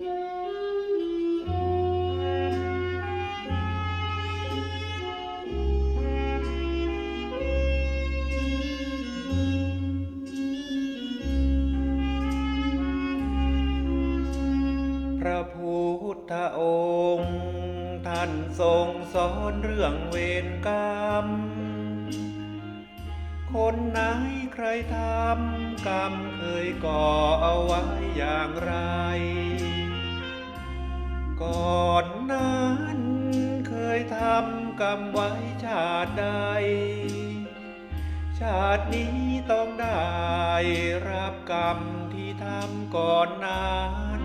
พระพุทธองค์ ท่านทรงสอนเรื่องเวรกรรม คนไหนใครทำกรรมเคยก่อเอาไว้อย่างไร ก่อนนั้นเคยทำกรรมไว้ชาติใด ชาตินี้ต้องได้รับกรรมที่ทำก่อนนั้น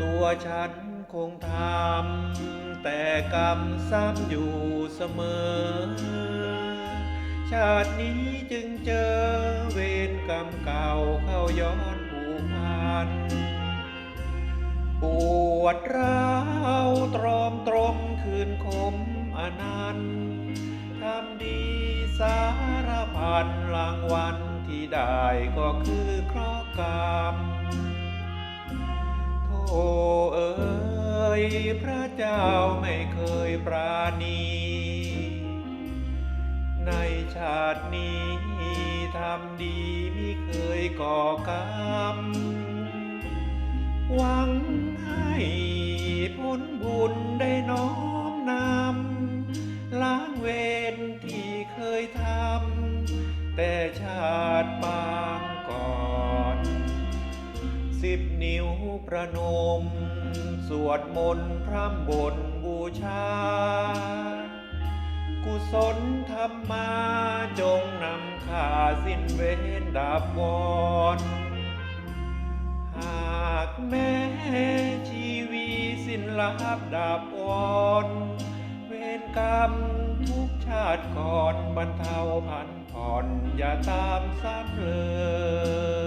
ตัวฉันคงทำแต่กรรมซ้ำอยู่เสมอ ชาตินี้จึงเจอเวรกรรมเก่าเข้าย้อนผูกพัน วดร้าวตรอมตรมคืนคมอนันต์ทำดีสารพันรางวัลที่ได้ก็คือเคราะห์กรรมโธเอ๋ยพระเจ้าไม่เคยปราณี ในชาตินี้ทำดีไม่เคยก่อกรรมหวัง ผลบุญได้น้อมนำล้างเวรที่เคยทำแต่ชาติปางก่อน สิบนิ้วประนม สวดมนต์พร่ำบนบูชา กุศลธรรมาจงนำข้าสิ้นเวรดับวรห สิ้นลับดับวรเวรกรรมทุกชาติก่อนบรรเทาพันผ่อนอย่าตามซ้ำเลย